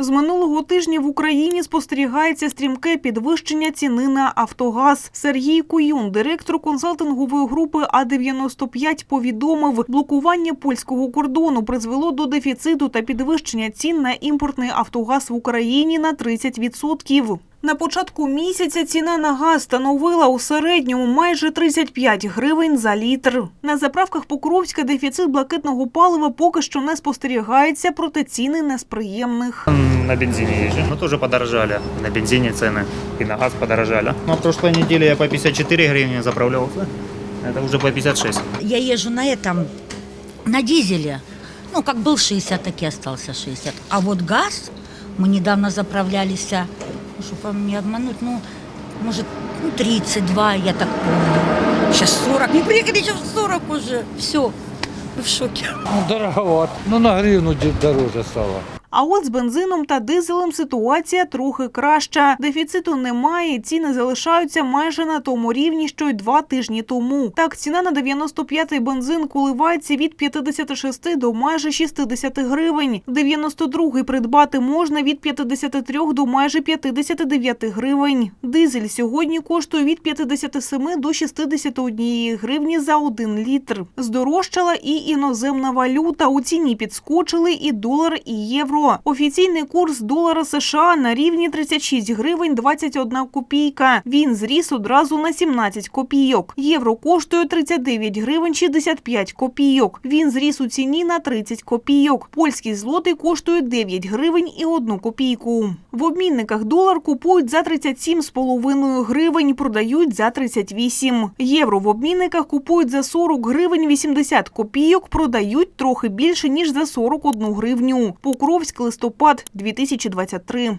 З минулого тижня в Україні спостерігається стрімке підвищення ціни на Автогаз. Сергій Куюн, директор консалтингової групи А95, повідомив, блокування польського кордону призвело до дефіциту та підвищення цін на імпортний Автогаз в Україні на 30%. На початку місяця ціна на газ становила у середньому майже 35 гривень за літр. На заправках Покровська дефіцит блакитного палива поки що не спостерігається, проте ціни не з приємних. На бензине езжу. Мы тоже подорожали. На бензине цены. И на газ подорожали. Ну, а прошлой неделе я по 54 гривны заправлялся. Это уже по 56. Я езжу на этом, на дизеле. Ну, как был 60, так и остался 60. А вот газ, мы недавно заправлялись, а, ну, чтобы вам не обмануть, ну, может, ну, 32, я так помню. Сейчас 40. не приехали, сейчас 40 уже. Все, в шоке. Ну, дороговато. Ну, на гривну дороже стало. А от з бензином та дизелем ситуація трохи краща. Дефіциту немає, ціни залишаються майже на тому рівні, що й два тижні тому. Так, ціна на 95-й бензин коливається від 56 до майже 60 гривень. 92-й придбати можна від 53 до майже 59 гривень. Дизель сьогодні коштує від 57 до 61 гривні за один літр. Здорожчала і іноземна валюта. У ціні підскочили і долар, і євро. Офіційний курс долара США на рівні 36 гривень 21 копійка. Він зріс одразу на 17 копійок. Євро коштує 39 гривень 65 копійок. Він зріс у ціні на 30 копійок. Польський злотий коштує 9 гривень і 1 копійку. В обмінниках долар купують за 37,5 гривень, продають за 38. Євро в обмінниках купують за 40 гривень 80 копійок, продають трохи більше, ніж за 41 гривню. Покровськ, листопад, 2023.